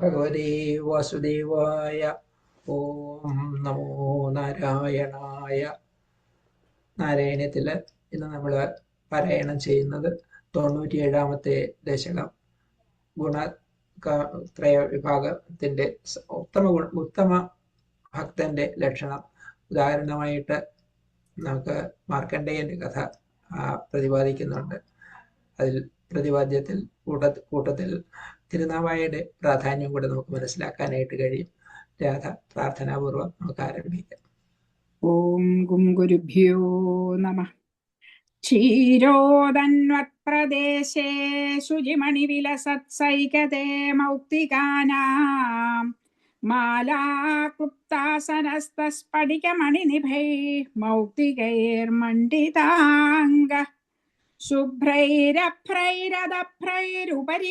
ഭഗവതേ വാസുദേവായ. ഓം നമോ നാരായണായ. നാരായണത്തിൽ ഇന്ന് നമ്മൾ പാരായണം ചെയ്യുന്നത് തൊണ്ണൂറ്റിയേഴാമത്തെ ദശകം. ഗുണ ത്രയ വിഭാഗത്തിന്റെ ഉത്തമ ഗുണ ഉത്തമ ഭക്തന്റെ ലക്ഷണം. ഉദാഹരണമായിട്ട് നമുക്ക് മാർക്കണ്ഡേയന്റെ കഥ പ്രതിപാദിക്കുന്നുണ്ട്. അതിൽ പ്രതിപാദ്യത്തിൽ കൂട്ട കൂട്ടത്തിൽ തിരുനാവായയുടെ പ്രാധാന്യം കൂടെ നമുക്ക് മനസ്സിലാക്കാനായിട്ട് കഴിയും. രാധ പ്രാർത്ഥനാപൂർവം നമുക്ക് ആരംഭിക്കാം. ഓം ഗും ഗുരുഭ്യോ നമ. ക്ഷീരോദന്വത്പ്രദേശേ ശുചിമണിവിലസത്സൈകതേ മൗക്തികാനാം. മാലാക്ലുപ്താസനസ്തസ്ഫടികമണിനിഭൈ മൗക്തികൈർമണ്ഡിതാംഗ. ശുഭ്രൈരഭ്രൈരദഭ്രൈരുപരി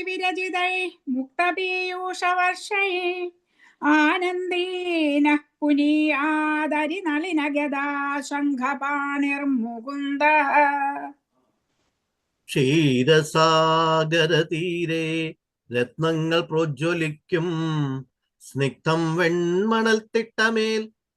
വിരചിതൈ മുക്തപീയൂഷവർഷൈ ആനന്ദേന പുനീയാദരി നളിനഗദാ ശംഖപാണിർമുകുന്ദ ക്ഷീരസാഗരതീരെ രത്നങ്ങൾ പ്രോജ്വലിക്കും. സ്നിഗ്ധം വെൺമണൽ തിട്ടമേൽ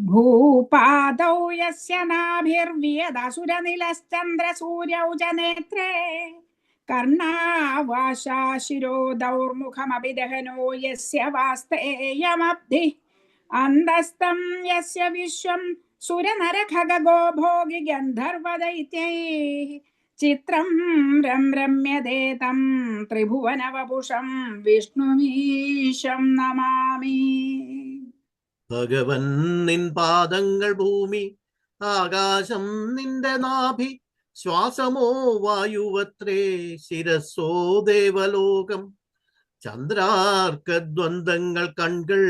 भूपादौ यस्य नाभिर्व्यदसुरनिलश्चन्द्रसूर्यौ च नेत्रे कर्णावाशा शिरो दौर्मुखमपि दहनो यस्य वास्तेयमब्धिः। अन्दस्तं यस्य विश्वं सुरनरखगो भोगि गन्धर्वदैत्यैः। चित्रं रं रम्यते तं त्रिभुवनवपुषं विष्णुमीशं नमामि। ഭഗവൻ നിൻ പാദങ്ങൾ ഭൂമി ആകാശം നിന്റെ നാഭി ശ്വാസമോ വായുവത്രേ ശിരസോ ദേവലോകം. ചന്ദ്രാർക്ക ദ്വന്ദ്ങ്ങൾ കൺകൾ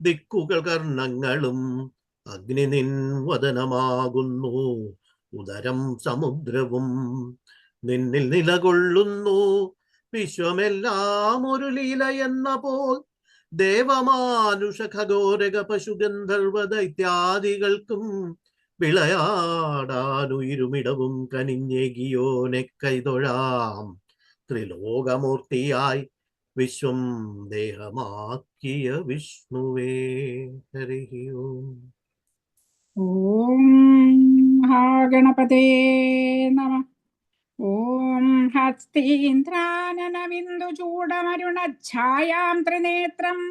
ദിക്കുകൾ കർണങ്ങളും അഗ്നി നിൻ വദനമാകുന്നു ഉദരം സമുദ്രവും നിന്നിൽ നിലകൊള്ളുന്നു വിശ്വമെല്ലാം ഒരു ലീല എന്ന പോൽ ദേവമാനുഷ ഖഗോരക പശുഗന്ധർവ ദൈത്യാദികൾക്കും വിളയാടാനുയിരുമിടവും കനിഞ്ഞേകിയോനെ കൈതൊഴാം. ത്രിലോകമൂർത്തിയായി വിശ്വം ദേഹമാക്കിയ വിഷ്ണുവേ. ഹരി ഓം. ഓം മഹാഗണപതേ നമ. ॐ हस्तीन्द्राननविन्दुचूडमरुणच्छायां त्रिनेत्रम्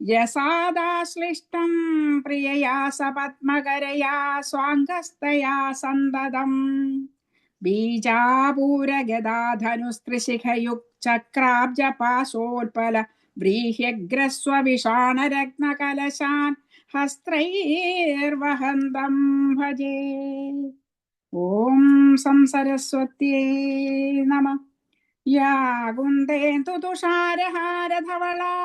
यसादाश्लिष्टं प्रियया सपद्मकरया स्वाङ्गस्तया सन्ददम् बीजापूरगदाधनुस्त्रिशिखयुक्चक्राब्जपाशोत्पल व्रीह्यग्रस्वविषाणरत्नकलशान् हस्त्रैर्वहन्दं भजे ॐ संसरस्वत्यै नमः या गुन्देन्दु तुषारहारधवला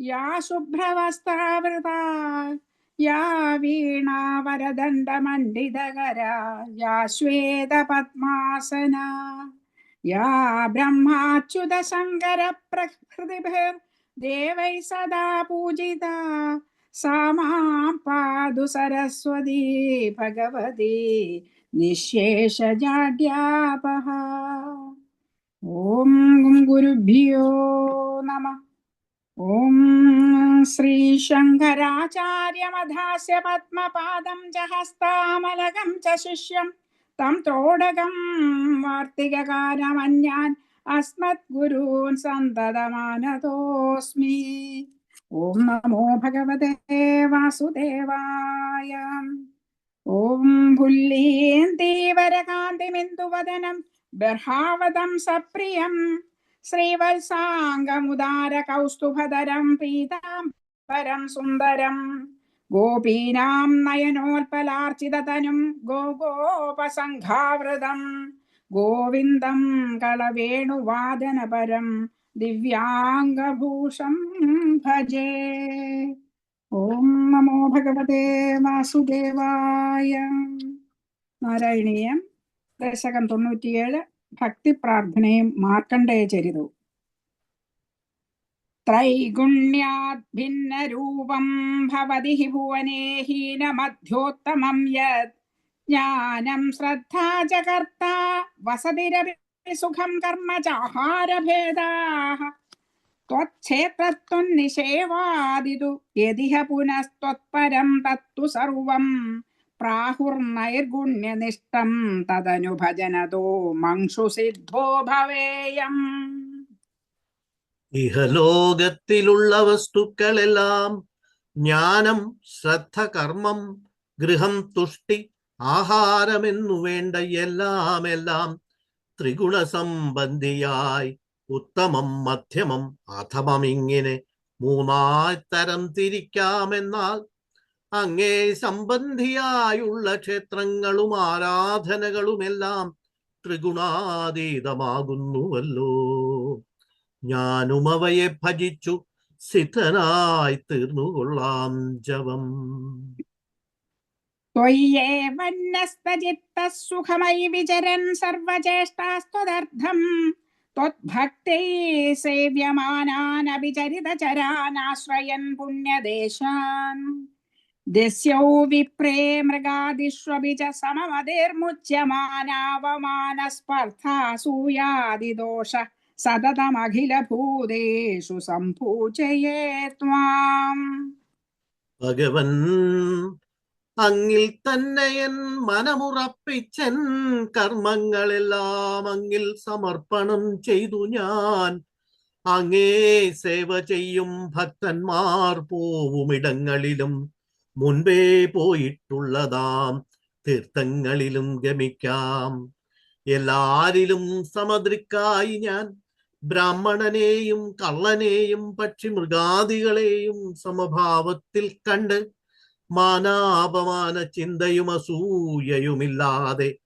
या शुभ्रवस्त्रावृता या वीणावरदण्डमण्डितकरा या श्वेतपद्मासना या ब्रह्माच्युतशङ्करप्रकृतिभिर्देवैः सदा पूजिता सा मां पादु सरस्वती भगवती നിശേഷജാഡ്യാപഹ. ഓം ഗുരുഭ്യോ നമ. ഓം ശ്രീ ശങ്കരാചാര്യമധാസ്യ പത്മപാദം ച ഹസ്താമലകം ച ശിഷ്യം. തം തോടകം വാർത്തികകാരമന്യാൻ അസ്മത് ഗുരൂൻ സന്തതമാനതോസ്മി. ഓം നമോ ഭഗവതേ വാസുദേവായ. ഓം പുല്ലീന്തീവരകാന്തിമിന്ദുവദനം ബർഹാവതം സപ്രിയം. ശ്രീവത്സാംഗമുദാര കൗസ്തുഭധരം പീതാംബരം സുന്ദരം. ഗോപീനാം നയനോൽപലാർച്ചിതതനും ഗോഗോപസംഘാവൃതം. ഗോവിന്ദം കളവേണുവാദനപരം ദിവ്യാംഗഭൂഷം ഭജേ. ഓം നമോ ഭഗവതേ വാസുദേവായ. നാരായണീയം ദശകം തൊണ്ണൂറ്റിയേഴ് ഭക്തി പ്രാർത്ഥനയും മാർക്കണ്ഡേയ ചരിതവും. ത്രൈഗുണ്യാത് ഭിന്നരൂപം ഭവതി ഹി ഭുവനേ ഹീനമധ്യോത്തമം യത്. ജ്ഞാനം ശ്രദ്ധാ ച വസതിരപി സുഖം കർമ്മ ചാഹാരഭേദാः ത്വക്ഷേത്രത്വന്നിഷേവാദിതു യതിഹ പുനസ്ത്വത്പരം തത്തു സർവം പ്രാഹുർനൈർഗുണ്യനിഷ്ടം തദനുഭജനതോ മംഷു സിദ്ധോ ഭവേയം ഇഹലോകത്തിലുള്ള വസ്തുക്കളെല്ലാം ജ്ഞാനം ശ്രദ്ധ കർമ്മം ഗൃഹം തുഷ്ടി ആഹാരമെന്നു വേണ്ട എല്ലാം എല്ലാം ത്രിഗുണസംബന്ധിയായി ഉത്തമം മധ്യമം അഥമം ഇങ്ങനെ മൂന്നായി തരം തിരിക്കാമെന്നാൽ അങ്ങേ സംബന്ധിയായുള്ള ക്ഷേത്രങ്ങളും ആരാധനകളുമെല്ലാം ത്രിഗുണാതീതമാകുന്നുവല്ലോ. ഞാനും അവയെ ഭജിച്ചു സിദ്ധനായി തീർന്നുകൊള്ളാം ജവം ത്വയ്യേവന്നസ്തചിത്തസുഖമൈ വിചരൻ സർവചേഷ്ടാസ്തുതർത്ഥം त्वद्भक्तैः सेव्यमानानभिचरितचरानाश्रयन् पुण्यदेशान्। दिस्यौ विप्रे मृगादिष्वपि च सममतिर्मुच्यमानावमानस्पर्धासूयादिदोष सततमखिलभूतेषु सम्पूजये त्वाम्। भगवन् അങ്ങിൽ തന്നെ എൻ മനമുറപ്പിച്ചൻ കർമ്മങ്ങളെല്ലാം അങ്ങിൽ സമർപ്പണം ചെയ്തു ഞാൻ. അങ്ങേ സേവ ചെയ്യും ഭക്തന്മാർ പോവുമിടങ്ങളിലും മുൻപേ പോയിട്ടുള്ളതാം. തീർത്ഥങ്ങളിലും ഗമിക്കാം. എല്ലാരിലും സമദ്രിക്കായി ഞാൻ ബ്രാഹ്മണനെയും കള്ളനെയും പക്ഷി മൃഗാദികളെയും സമഭാവത്തിൽ കണ്ട് മാനാപമാന ചിന്തയും അസൂയയുമില്ലാതെ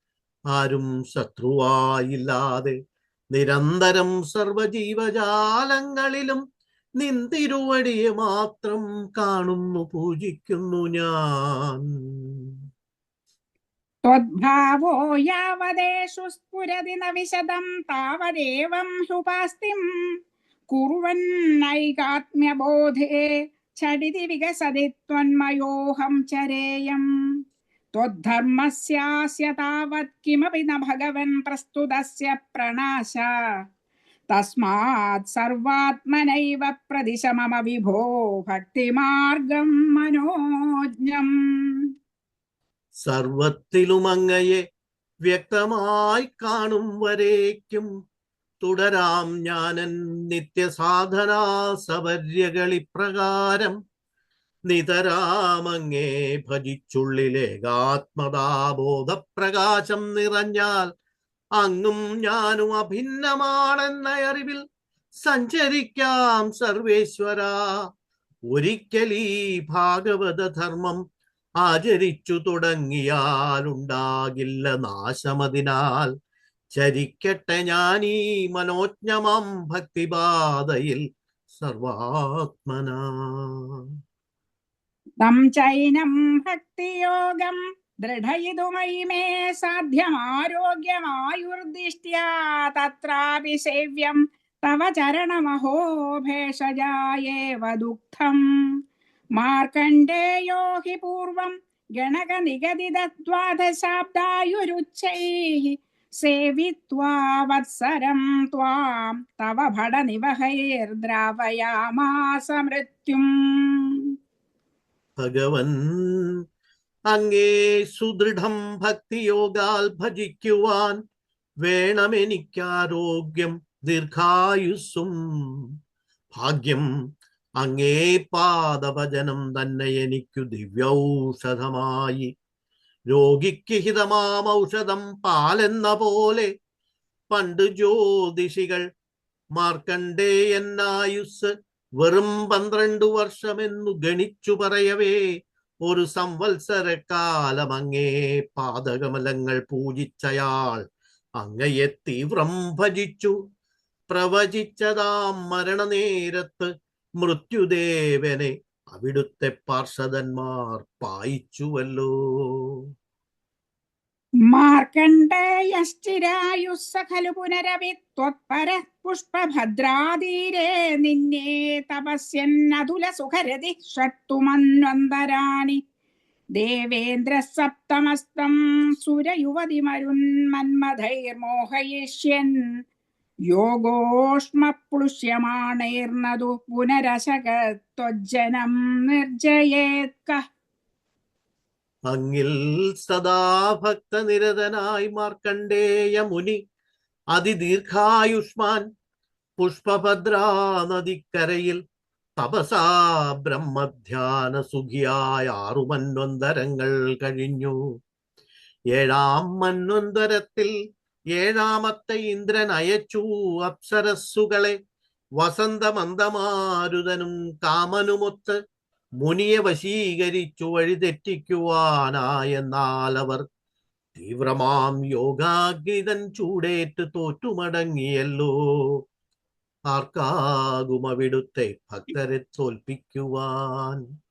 ആരും ശത്രുവായില്ലാതെ നിരന്തരം സർവജീവജാലങ്ങളിലും നിന്തിരുവടിയെ മാത്രം കാണുന്നു പൂജിക്കുന്നു ഞാൻ त्वद्भावो यावदेषु स्फुरति न विशदं तावदेवं ह्युपास्तिं कुर्वन्नैकात्म्यबोधे झटिति विकसति त्वन्मयोऽहं चरेयम् त्वद्धर्मस्यास्य तावत् किमपि न भगवन् प्रस्तुतस्य प्रणाश तस्मात् सर्वात्मनैव प्रदिश मम विभो भक्तिमार्गं मनोज्ञम् സർവത്തിലും അങ്ങയെ വ്യക്തമായി കാണും വരേക്കും തുടരാം ഞാനൻ നിത്യസാധനാ സവര്യകളിപ്രകാരം നിതരാമങ്ങേ ഭജിച്ചുള്ളിലേകാത്മതാബോധപ്രകാശം നിറഞ്ഞാൽ അങ്ങും ഞാനും അഭിന്നമാണെന്ന അറിവിൽ സഞ്ചരിക്കാം സർവേശ്വര. ഒരിക്കൽ ഈ ഭാഗവത ധർമ്മം ആചരിച്ചു തുടങ്ങിയാലുണ്ടാകില്ല നാശമതിനാൽ ചരിക്കട്ടെ ഞാനീ മനോജ്ഞമാം ഭക്തിപാതയിൽ സർവാത്മന. തം ചൈനം ഭക്തിയോഗം ദൃഢയിതുമയി മേ തത്രാപി സേവ്യം തവ ചരണമഹോ ഭേഷജായേവ ദുഃഖം. മാർക്കണ്ഡേയോ ഹി പൂർവം ഗണകനിഗതിദ്വാദശാബ്ദായുരുച്ചൈ सेवित्वा वत्सरं त्वां तव भडनिवहैर्द्रावयामास मृत्युम् ഭഗവൻ അങ്ങേ സുദൃഢം ഭക്തിയോഗാൽ ഭജിക്കുവാൻ വേണമെനിക്കാരോഗ്യം ദീർഘായുസ്സും ഭാഗ്യം അങ്ങേ പാദഭജനം തന്നെ എനിക്കു ദിവ്യൗഷധമായി രോഗിക്ക് ഹിതമാം ഔഷധം പാലെന്ന പോലെ. പണ്ട് ജ്യോതിഷികൾ മാർക്കണ്ഡേയന്നായുസ് വെറും പന്ത്രണ്ടു വർഷമെന്നു ഗണിച്ചു പറയവേ. ഒരു സംവത്സരക്കാലം അങ്ങേ പാതകമലങ്ങൾ പൂജിച്ചയാൾ അങ്ങയെ തീവ്രം ഭജിച്ചു. പ്രവചിച്ചതാം മരണനേരത്ത് മൃത്യുദേവനെ അവിടുത്തെ പാർഷദന്മാർ പായിച്ചുവല്ലോ. മാർക്കണ്ഡേയശ്ചിരായുസ്സ ഖലു പുനരവി ത്വത്പര പുഷ്പഭദ്രാതീരേ നിന്നെ തപസ്യന്നതുല സുഖരതി ഷട്ടുമന്വന്തരാണി. ദേവേന്ദ്ര സപ്തമസ്തം സുരയുവതിമരുന്മന്മഥൈർമോഹയിഷ്യൻ യോഗോഷ്മ പ്ലുഷ്യമാണൈർനതു പുനരശകത്വജ്ജനം നിർജയേത്ക. അങ്ങിൽ സദാ ഭക്തനിരതനായി മാർക്കണ്ഡേയ മുനി അതിദീർഘായുഷ്മാൻ പുഷ്പഭദ്രാ നദിക്കരയിൽ തപസാ ബ്രഹ്മധ്യാന സുഖിയായ ആറു മന്വന്തരങ്ങൾ കഴിഞ്ഞു. ഏഴാം മന്വന്തരത്തിൽ ഏഴാമത്തെ ഇന്ദ്രൻ അയച്ചു അപ്സരസ്സുകളെ? വസന്തമന്ദമാരുതനും കാമനുമൊത്ത് മുനിയെ വശീകരിച്ചു വഴിതെറ്റിക്കുവാനായെന്നാൽ അവർ തീവ്രമാം യോഗാഗ്നിതൻ ചൂടേറ്റ് തോറ്റുമടങ്ങിയല്ലോ. ആർക്കാകുമവിടുത്തെ ഭക്തരെ തോൽപ്പിക്കുവാൻ?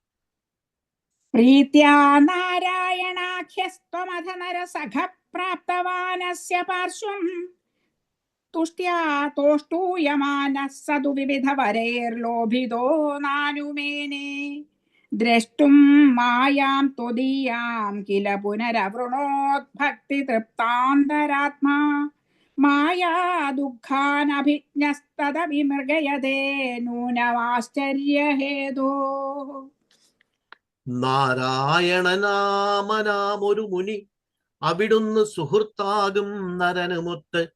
നാരായണാഖ്യസ്ത്വമഥ നരസഖ പ്രാപ്തവാനസ്യ പാർശ്വം. തുഷ്ട്യാ തോഷ്ടൂയമാനഃ സതു വിവിധവരൈർലോഭിതോ നാനുമേനെ. ദ്രഷ്ടും മായാം ത്വദീയാം കില പുനരവൃണോദ്ഭക്തി തൃപ്താന്തരാത്മാ. മായാ ദുഃഖാനഭിജ്ഞസ്തദ വിമൃഗയതേ നൂനമാശ്ചര്യഹേതോ നാരായണനാമനാമൊരു മുനി. അവിടുന്ന് സുഹൃത്താകും നരനുമൊത്ത്.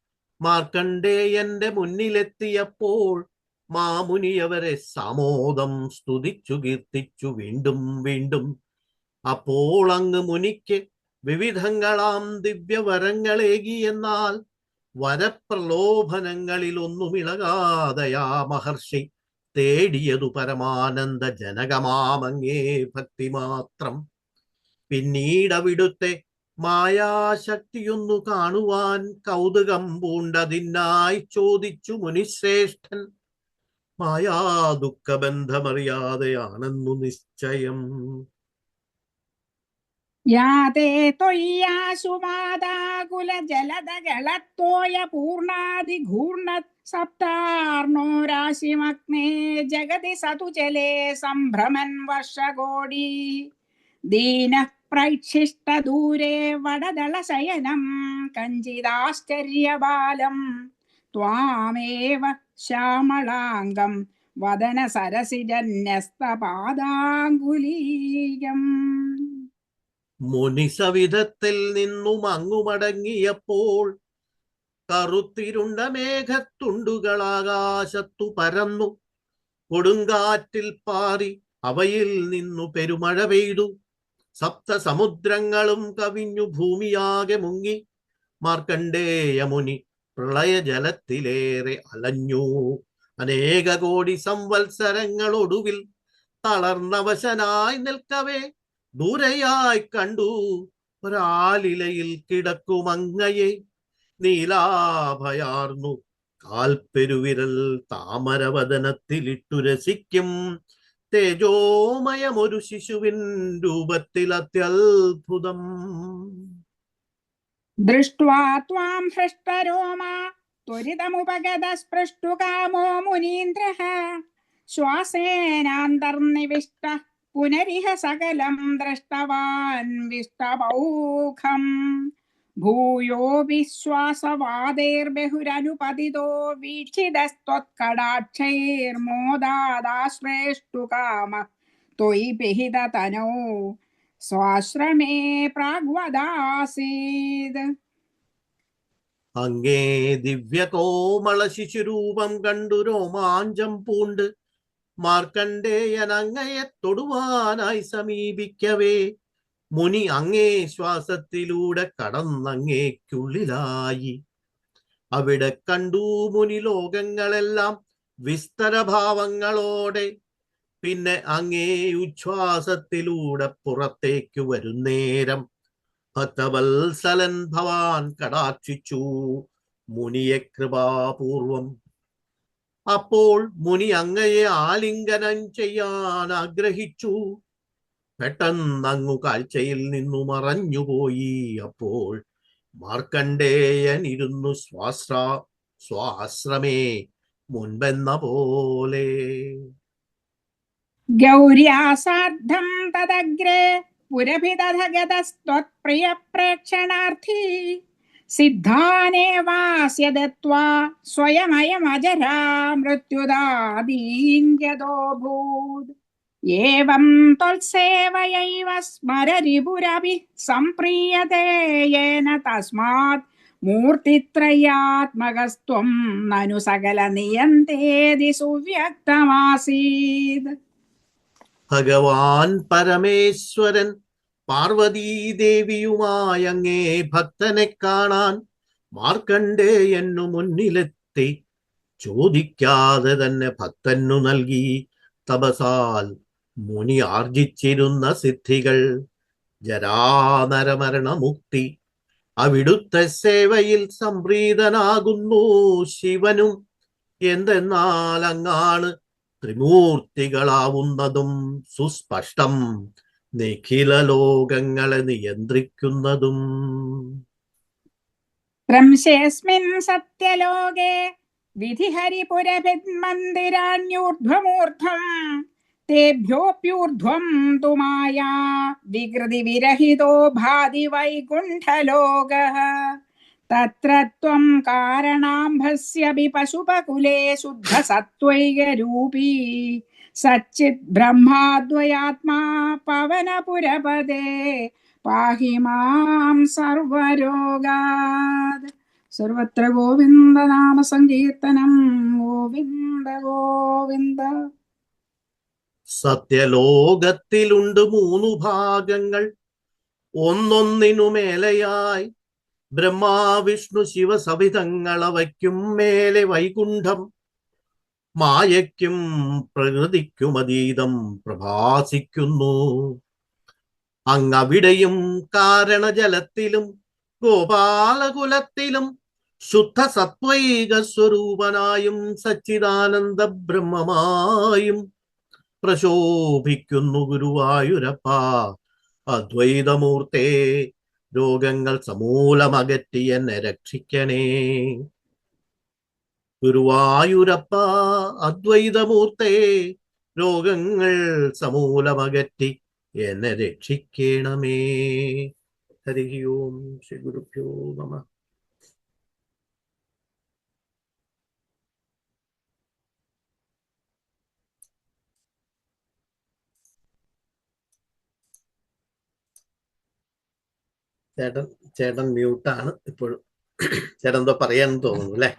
മാർക്കണ്ടേയന്റെ മുന്നിലെത്തിയപ്പോൾ മാമുനിയവരെ സമോദം സ്തുതിച്ചു കീർത്തിച്ചു വീണ്ടും വീണ്ടും. അപ്പോൾ അങ്ങ് മുനിക്ക് വിവിധങ്ങളാം ദിവ്യവരങ്ങളേകി എന്നാൽ വരപ്രലോഭനങ്ങളിൽ ഒന്നുമിളകാതയാ മഹർഷി. തേടിയതു പരമാനന്ദ ജനകമാമങ്ങേ ഭക്തി മാത്രം പിന്നീടവിടുത്തെ മായാശക്തിയൊന്നു കാണുവാൻ കൗതുകം പൂണ്ടതിനായി ചോദിച്ചു മുനിശ്രേഷ്ഠൻ. മായാ ദുഃഖബന്ധമറിയാതെയാണെന്നു നിശ്ചയം. യാതേ തൊയ്യാശുമാതാകുല ജലതകളത്തോയ ജലദകളത്തോയ പൂർണാതിഘൂർണ സപ്താർണോ രാശിമഗ്നേ ജഗതി സതു ജലേ സംഭ്രമൻ വർഷകോടി. ദീന പ്രൈക്ഷിഷ്ട ദൂരെ വടദള ശയനം കഞ്ചിതാശ്ചര്യബാലം ത്വാമേവ ശ്യാമളാംഗം വദന സരസിജന്യസ്തപാദാങ്കുലീയം മുനിസവിധത്തിൽ നിന്നും അങ്ങുമടങ്ങിയപ്പോൾ കറുത്തിരുണ്ട മേഘത്തുണ്ടുകളാകാശത്തു പരന്നു. കൊടുങ്കാറ്റിൽ പാറി അവയിൽ നിന്നു പെരുമഴ പെയ്തു. സപ്ത സമുദ്രങ്ങളും കവിഞ്ഞു ഭൂമിയാകെ മുങ്ങി. മാർക്കണ്ഡേയ മുനി പ്രളയജലത്തിലേറെ അലഞ്ഞു. അനേക കോടി സംവത്സരങ്ങളൊടുവിൽ തളർന്നവശനായി നിൽക്കവേ ദൂരയായി കണ്ടു. ഒരാലിലയിൽ കിടക്കുമങ്ങയെ. നീലാഭയാർന്നു. കാൽപ്പെരുവിരൽ താമരവദനത്തിലിട്ടു രസിക്കും. തേജോമയമൊരു ശിശുവിൻ രൂപത്തിൽ അത്യത്ഭുതം. ദൃഷ്ട്വാ ത്വാം ഹൃഷ്ടരോമാ. ത്വരിതമുപഗത സ്പൃഷ്ടു-കാമോ മുനീന്ദ്രഃ. ശ്വാസേനാന്തർനിവിഷ്ട. പുനരിഹ സകലം ദ്രഷ്ടവാൻ വിഷ്ടപൗഖം ഭൂയോ വിശ്വാസവാദേർബഹുരനുപതിതോ വീക്ഷിതസ്ത്വത്കടാക്ഷൈർമോദാദാശ്രേഷ്ടു-കാമ ത്വയി പിഹിതതനോ സ്വാശ്രമേ പ്രാഗ്വദാസീത്. അങ്ങേ ദിവ്യകോമള ശിശുരൂപം കണ്ടു രോമാഞ്ചം പൂണ്ട് മാർക്കണ്ഡേയൻ അങ്ങയെ തൊടുവാനായി സമീപിക്കവേ. മുനി അങ്ങേ ശ്വാസത്തിലൂടെ കടന്നങ്ങേക്കുള്ളിലായി. അവിടെ കണ്ടു മുനി ലോകങ്ങളെല്ലാം വിസ്തരഭാവങ്ങളോടെ. പിന്നെ അങ്ങേ ഉച്ഛ്വാസത്തിലൂടെ പുറത്തേക്ക് വരുന്നേരം ഭക്തവത്സലൻ ഭവാൻ കടാക്ഷിച്ചു മുനിയെ കൃപാപൂർവം. അപ്പോൾ മുനി അങ്ങയെ ആലിംഗനം ചെയ്യാൻ ആഗ്രഹിച്ചു. പെട്ടെന്നങ്ങു കാഴ്ചയിൽ നിന്നു മറഞ്ഞുപോയി അപ്പോൾ മാർക്കണ്ടേയനിരുന്നു സ്വാശ്ര സ്വാശ്രമേ മുൻപെന്ന പോലെ. ഗൗര്യാസാർദ്ധം തദഗ്രേ പുരഭിതഗതസ്ത്വത്പ്രിയപ്രേക്ഷണാർത്ഥി പ്രേക്ഷണാർത്ഥി ദത്വാ സ്വയമയമജരാ മൃത്യുദാദീന്യതോഭൂത് एवं त्वत्सेवयैव स्मररिपुरभिः सम्प्रीयते येन तस्मात् मूर्तित्रयात्मकस्त्वं ननु सकलनियन्तेति सुव्यक्तमासीत् ഭഗവാൻ പരമേശ്വരൻ പാർവതീദേവിയുമായി അങ്ങേ ഭക്തനെ കാണാൻ മാർക്കണ്ഡേയനു മുന്നിലെത്തി ചോദിക്കാതെ തന്നെ ഭക്തനു നൽകി തപസാൽ മുനി ആർജിച്ചിരുന്ന സിദ്ധികൾ ജരാനരമരണമുക്തി. അവിടുത്തെ സേവയിൽ സംപ്രീതനാകുന്നു ശിവനും. എന്തെന്നാൽ അങ്ങാണ് ത്രിമൂർത്തികളാവുന്നതും സുസ്പഷ്ടം. നിഖില ലോകങ്ങളെ നിയന്ത്രിക്കുന്നതും. ത്രംശേസ്മിൻ സത്യലോകേ വിധിഹരിപുരഭിന്മന്ദിരാണ്യൂർധ്വമൂർധം. तेभ्योऽप्यूर्ध्वं तु माया विकृतिविरहितो भाति वैकुण्ठलोकः तत्र त्वं कारणाम्भस्यपि पशुपकुले शुद्धसत्त्वैकरूपी सच्चित् ब्रह्माद्वयात्मा पवनपुरपदे पाहि मां सर्वरोगात् सर्वत्र गोविन्दनामसङ्कीर्तनं गोविन्द गोविन्द സത്യലോകത്തിലുണ്ട് മൂന്നു ഭാഗങ്ങൾ. ഒന്നൊന്നിനു മേലെയായി ബ്രഹ്മാവിഷ്ണു അവയ്ക്കും മേലെ വൈകുണ്ഠം. മായയ്ക്കും പ്രകൃതിക്കും അതീതം പ്രഭാസിക്കുന്നു. അങ്ങവിടെയും കാരണജലത്തിലും ഗോപാലകുലത്തിലും ശുദ്ധ സത്വൈക സ്വരൂപനായും സച്ചിദാനന്ദ ബ്രഹ്മമായും പ്രശോഭിക്കുന്നു ഗുരുവായൂരപ്പ. അദ്വൈതമൂർത്തേ രോഗങ്ങൾ സമൂലമകറ്റി എന്നെ രക്ഷിക്കണേ. ഗുരുവായൂരപ്പ അദ്വൈതമൂർത്തേ രോഗങ്ങൾ സമൂലമകറ്റി എന്നെ രക്ഷിക്കണമേ. ഹരി ഓം ശ്രീ ഗുരുഭ്യോ നമ. ചേട്ടൻ ചേട്ടൻ മ്യൂട്ടാണ് ഇപ്പോഴും. ചേട്ടൻ എന്തോ പറയാൻ തോന്നുന്നു അല്ലെ?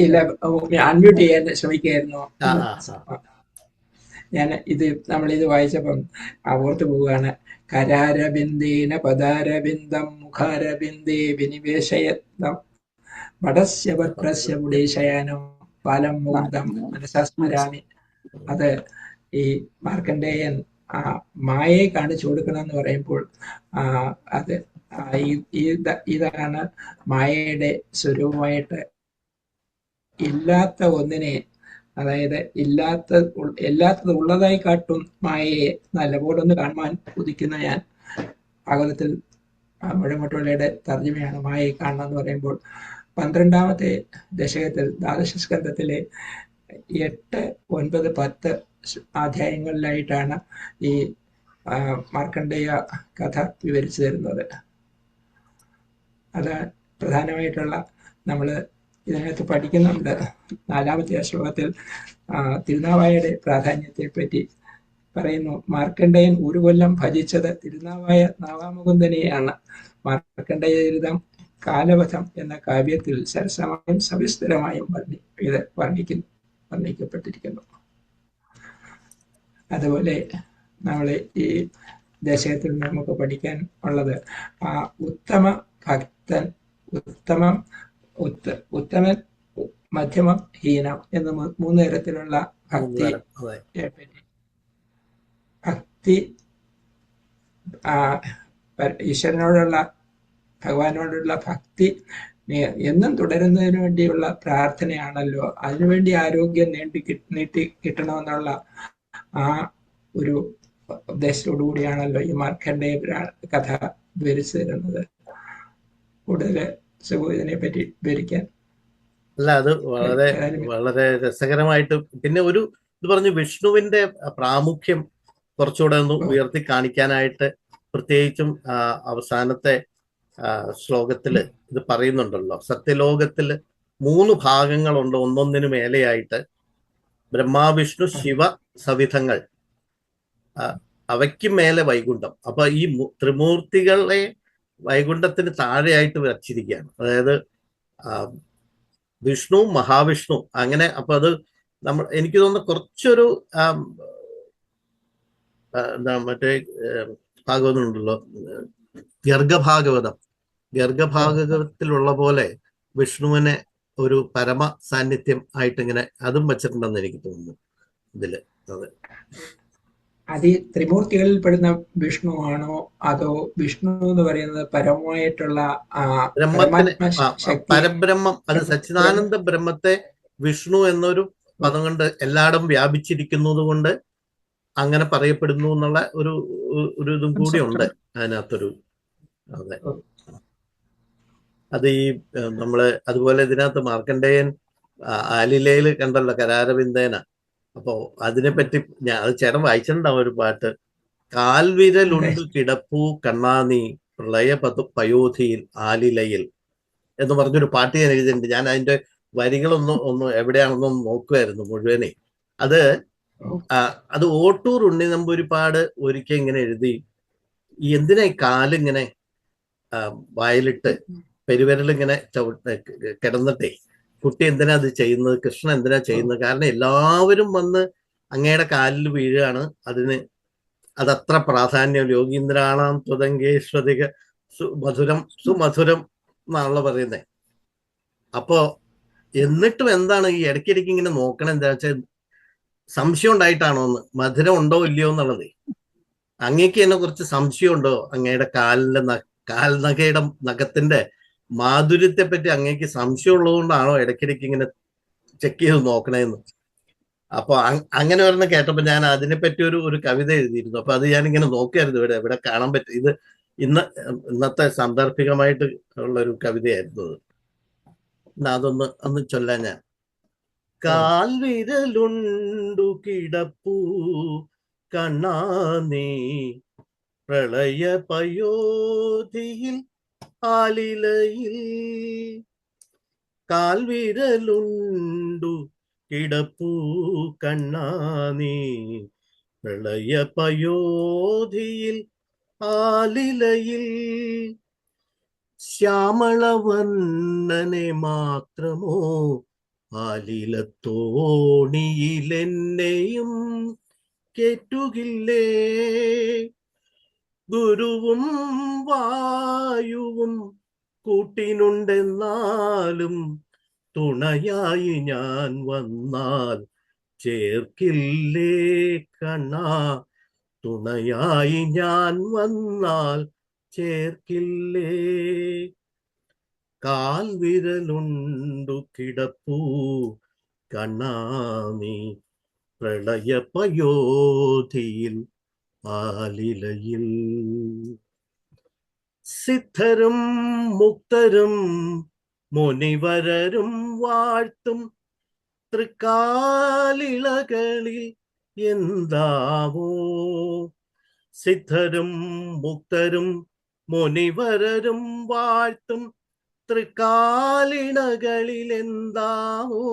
ഇല്ല അൺമ്യൂട്ട് ചെയ്യാൻ ആ. ഞാൻ ഇത് നമ്മൾ ഇത് വായിച്ചപ്പം ഓർത്തു പോവുകയാണ്. കരാരബിന്ദേന പദാരബിന്ദം മുഖാരബിന്ദേ വിനിവേശയത്നം വടസ്യ വക്രസ്യ മുടേശയാനം പാലം മുഗ്ധം മനസ്സാസ്മരാമി അത് ഈ മാർക്കണ്ഡേയൻ ആ മായയെ കാണിച്ചു കൊടുക്കണം എന്ന് പറയുമ്പോൾ ആ അത് ഇതാണ് മായയുടെ സ്വരൂപമായിട്ട് ഇല്ലാത്ത ഒന്നിനെ അതായത് ഇല്ലാത്ത എല്ലാത്തത് ഉള്ളതായി കാട്ടും മായയെ നല്ലപോലെ ഒന്ന് കാണുവാൻ ഉദിക്കുന്ന ഞാൻ ഭാഗവതത്തിൽ മുഴമുട്ടുള്ളയുടെ തർജമയാണ് മായയെ കാണണം എന്ന് പറയുമ്പോൾ. പന്ത്രണ്ടാമത്തെ ദശകത്തിൽ ദ്വാദശസ്കന്ധത്തിലെ എട്ട് ഒൻപത് പത്ത് അധ്യായങ്ങളിലായിട്ടാണ് ഈ മാർക്കണ്ഡേയ കഥ വിവരിച്ചു തരുന്നത്. അത് പ്രധാനമായിട്ടുള്ള നമ്മൾ ഇതിനകത്ത് പഠിക്കുന്നുണ്ട്. നാലാമത്തെ ശ്ലോകത്തിൽ തിരുനാവായയുടെ പ്രാധാന്യത്തെ പറ്റി പറയുന്നു മാർക്കണ്ഡയൻ ഒരു കൊല്ലം ഭജിച്ചത് തിരുനാവായ നാവാമുകുന്ദനെയാണ്. മാർക്കണ്ഡേയരിതം കാലവധം എന്ന കാവ്യത്തിൽ സരസമായും സവിസ്തരമായും വർണി ഇത് വർണിക്കുന്നു വർണിക്കപ്പെട്ടിരിക്കുന്നു. അതുപോലെ നമ്മൾ ഈ ദശകത്തിൽ നമുക്ക് പഠിക്കാൻ ഉള്ളത് ആ ഉത്തമ ഭക്തൻ ഉത്തമം ഉത്ത ഉത്തമൻ മധ്യമം ഹീനം എന്ന് മൂന്ന് തരത്തിലുള്ള ഭക്തി ഭക്തി ഈശ്വരനോടുള്ള ഭഗവാനോടുള്ള ഭക്തി എന്നും തുടരുന്നതിന് വേണ്ടിയുള്ള പ്രാർത്ഥനയാണല്ലോ. അതിനുവേണ്ടി ആരോഗ്യം നീട്ടി കി- നീട്ടി കിട്ടണമെന്നുള്ള ആ ഒരു ഉദ്ദേശത്തോടു കൂടിയാണല്ലോ ഈ മാർക്കണ്ഡേയ കഥ വിവരിച്ചു തരുന്നത്. കൂടുതൽ സുഖു ഇതിനെ പറ്റി വിവരിക്കാൻ. അല്ല അത് വളരെ വളരെ രസകരമായിട്ട് പിന്നെ ഒരു ഇത് പറഞ്ഞു വിഷ്ണുവിന്റെ പ്രാമുഖ്യം കുറച്ചുകൂടെ ഒന്ന് ഉയർത്തി കാണിക്കാനായിട്ട് പ്രത്യേകിച്ചും അവസാനത്തെ ശ്ലോകത്തിൽ ഇത് പറയുന്നുണ്ടല്ലോ. സത്യലോകത്തിൽ മൂന്ന് ഭാഗങ്ങളുണ്ട്. ഒന്നൊന്നിനു മേലെയായിട്ട് ബ്രഹ്മാവിഷ്ണു ശിവ സവിധങ്ങൾ. അവയ്ക്ക് മേലെ വൈകുണ്ഠം. അപ്പൊ ഈ ത്രിമൂർത്തികളെ വൈകുണ്ഠത്തിന് താഴെയായിട്ട് വച്ചിരിക്കുകയാണ്. അതായത് വിഷ്ണു മഹാവിഷ്ണു അങ്ങനെ അപ്പൊ അത് നമ്മൾ എനിക്ക് തോന്നുന്നു കുറച്ചൊരു എന്താ മറ്റേ ഭാഗവതം ഉണ്ടല്ലോ ഗർഗഭാഗവതം. ഗർഗഭാഗവതത്തിലുള്ള പോലെ വിഷ്ണുവിനെ ഒരു പരമ സാന്നിധ്യം ആയിട്ട് ഇങ്ങനെ അതും വെച്ചിട്ടുണ്ടെന്ന് എനിക്ക് തോന്നുന്നു ഇതിൽ. അതെ. അത് ഈ ത്രിമൂർത്തികളിൽ പെടുന്ന വിഷ്ണു ആണോ അതോ വിഷ്ണു എന്ന് പറയുന്നത് പരമമായിട്ടുള്ള പരബ്രഹ്മം അത് സച്ചിദാനന്ദ ബ്രഹ്മത്തെ വിഷ്ണു എന്നൊരു പദം കൊണ്ട് എല്ലായിടം വ്യാപിച്ചിരിക്കുന്നത് കൊണ്ട് അങ്ങനെ പറയപ്പെടുന്നു എന്നുള്ള ഒരു ഒരു ഇതും കൂടി ഉണ്ട് അതിനകത്തൊരു അതെ. അത് ഈ നമ്മൾ അതുപോലെ ഇതിനകത്ത് മാർക്കണ്ടേയൻ ആലിലയിൽ കണ്ടല്ലോ കരാരവിന്ദേന. അപ്പോ അതിനെപ്പറ്റി ഞാൻ അത് ചേട്ടൻ വായിച്ചിട്ടുണ്ടാവും ഒരു പാട്ട്. കാൽവിരലുണ്ട് കിടപ്പൂ കണ്ണാനി പ്രളയ പതു പയോധിയിൽ ആലിലയിൽ എന്ന് പറഞ്ഞൊരു പാട്ട് ഞാൻ എഴുതിയിട്ടുണ്ട്. ഞാൻ അതിന്റെ വരികളൊന്നും ഒന്ന് എവിടെയാണെന്നൊന്ന് നോക്കുമായിരുന്നു മുഴുവനെ. അത് അത് ഓട്ടൂർ ഉണ്ണി നമ്പൂരിപ്പാട് ഒരിക്കൽ ഇങ്ങനെ എഴുതി എന്തിനാ ഈ കാലിങ്ങനെ വായലിട്ട് വായിലിട്ട് പെരുവിരലിങ്ങനെ ചവിട്ട് കിടന്നിട്ടേ? കുട്ടി എന്തിനാ അത് ചെയ്യുന്നത്? കൃഷ്ണൻ എന്തിനാ ചെയ്യുന്നത്? കാരണം എല്ലാവരും വന്ന് അങ്ങയുടെ കാലിൽ വീഴുകയാണ്. അതിന് അതത്ര പ്രാധാന്യം. യോഗീന്ദ്രാണാം തുതങ്കേശ്വതിക സുമധുരം സുമധുരം എന്നാണല്ലോ പറയുന്നത് അപ്പോ എന്നിട്ടും എന്താണ് ഈ ഇടയ്ക്കിടയ്ക്ക് ഇങ്ങനെ നോക്കണം എന്താ വെച്ചാൽ സംശയം ഉണ്ടായിട്ടാണോ എന്ന്. മധുരം ഉണ്ടോ ഇല്ലയോ എന്നുള്ളത്. അങ്ങേക്ക് തന്നെ കുറച്ച് സംശയമുണ്ടോ അങ്ങയുടെ കാലിന്റെ കാൽ കാൽനഖയുടെ നഖത്തിന്റെ മാധുര്യത്തെ പറ്റി അങ്ങേക്ക് സംശയം ഉള്ളതുകൊണ്ടാണോ ഇടയ്ക്കിടയ്ക്ക് ഇങ്ങനെ ചെക്ക് ചെയ്ത് നോക്കണേന്ന്? അപ്പൊ അങ്ങനെ വരുന്ന കേട്ടപ്പോ ഞാൻ അതിനെ പറ്റി ഒരു ഒരു കവിത എഴുതിയിരുന്നു. അപ്പൊ അത് ഞാൻ ഇങ്ങനെ നോക്കിയായിരുന്നു ഇവിടെ ഇവിടെ കാണാൻ പറ്റും. ഇത് ഇന്ന് ഇന്നത്തെ സാന്ദർഭികമായിട്ട് ഉള്ള ഒരു കവിതയായിരുന്നു അതൊന്ന് ഒന്ന് ചൊല്ലാൻ ഞാൻ. കാൽവിരലുണ്ടു കിടപ്പൂ കണ്ണാ നീ പ്രളയ പയോധിയിൽ ആലിലയിൽ കാൽവിരലുണ്ടു. കിടപ്പൂ കണ്ണാനീ പ്രളയ പയോധിയിൽ ആലിലയിൽ ശ്യാമളവർണനെ മാത്രമോ ആലിലത്തോണിയിലെന്നെയും കേറ്റുകില്ലേ? ഗുരുവും വായുവും കൂട്ടിനുണ്ടെന്നാലും തുണയായി ഞാൻ വന്നാൽ ചേർക്കില്ലേ കണ്ണാ? തുണയായി ഞാൻ വന്നാൽ ചേർക്കില്ലേ? കാൽവിരലുണ്ടു കിടപ്പൂ കണ്ണാമി നീ പയോധിയിൽ ആലിലയിൽ സിദ്ധരും മുക്തരും മുനിവരരും വാഴ്ത്തും തൃക്കാലിളകളിൽ എന്താവോ? സിദ്ധരും മുക്തരും മുനിവരരും വാഴ്ത്തും തൃക്കാലിണകളിൽ എന്താവോ?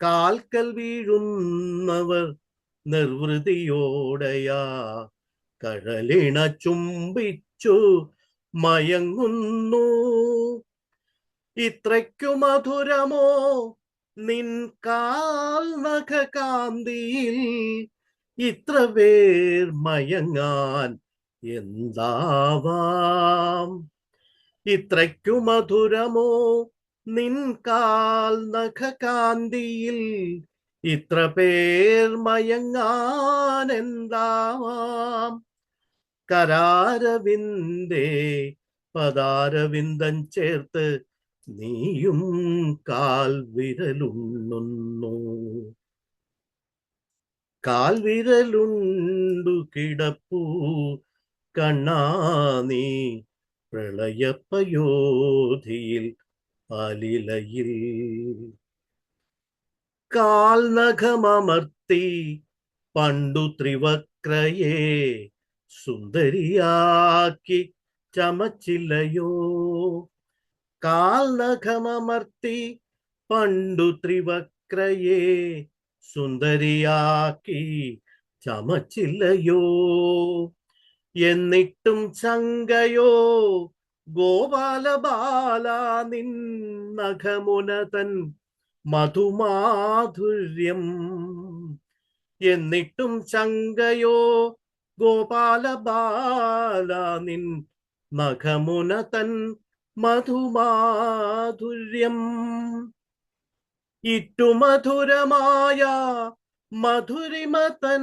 കാൽക്കൽ വീഴുന്നവർ നിർവൃതിയോടെയാ കഴലിണ ചുംബിച്ചു മയങ്ങുന്നു. ഇത്രയ്ക്കു മധുരമോ? നിൻ കാൽ നഖകാന്തിയിൽ ഇത്ര പേർ മയങ്ങാൻ എന്താവാം? ഇത്രയ്ക്കു മധുരമോ? നിൻ കാൽ നഖകാന്തിയിൽ ഇത്ര പേർ മയങ്ങാനെന്താവാം? കരാരവിന്ദേ പദാരവിന്ദം ചേർത്ത് നീയും കാൽ വിരലുണ്ണുന്നു കാൽ വിരലുണ്ടു കിടപ്പൂ കണ്ണാ നീ പ്രളയപ്പയോധിയിൽ അലിലയിൽ. കാൽ നഖമർത്തി പണ്ടു ത്രിവക്രയെ സുന്ദരിയാക്കി ചമച്ചില്ലയോ. കാൽ നഖമർത്തി പണ്ടു ത്രിവക്രയെ സുന്ദരിയാക്കി ചമച്ചില്ലയോ. എന്നിട്ടും ചങ്കയോ ഗോപാലബാല നിന്നഖമുനതൻ മധുമാധുര്യം. എന്നിട്ടും ശങ്കയോ ഗോപാലബാല നിൻ നഖമുനതൻ മധുമാധുര്യം. ഇറ്റുമധുരമായ മധുരിമതൻ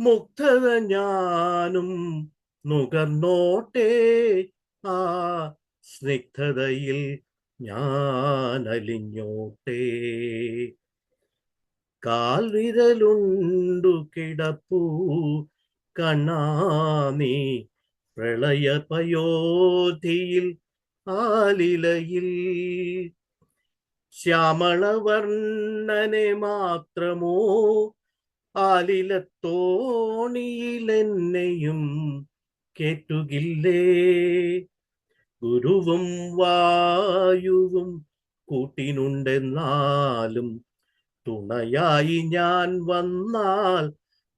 മുക്തത ഞാനും നുകർന്നോട്ടെ ആ സ്നിഗ്ധതയിൽ ഞാൻ അലിഞ്ഞോട്ടെ കാൽവിരലുണ്ടു കിടപ്പൂ. കണ്ണാ നീ പ്രളയപയോധിയിൽ ആലിലയിൽ. ശ്യാമളവർണനെ മാത്രമോ ആലിലത്തോണിയിലെന്നെയും കേട്ടുകില്ലേ ഗുരുവും വായുവും കൂട്ടിനുണ്ടെന്നാലും തുണയായി ഞാൻ വന്നാൽ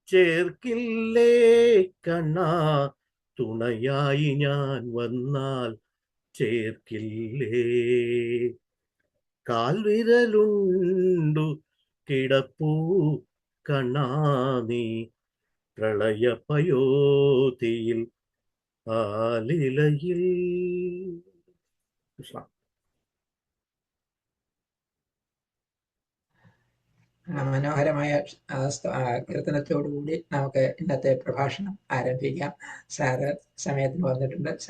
ചേർക്കില്ലേ കണ്ണ? തുണയായി ഞാൻ വന്നാൽ ചേർക്കില്ലേ? കാൽവിരലുണ്ടു കിടപ്പൂ കണ്ണാ നീ. പ്രളയപയോധിയിൽ ആലിലയിൽ മനോഹരമായ കീർത്തനത്തോടുകൂടി നമുക്ക് ഇന്നത്തെ പ്രഭാഷണം ആരംഭിക്കാം. സാറ് സമയത്തിന് വന്നിട്ടുണ്ട്.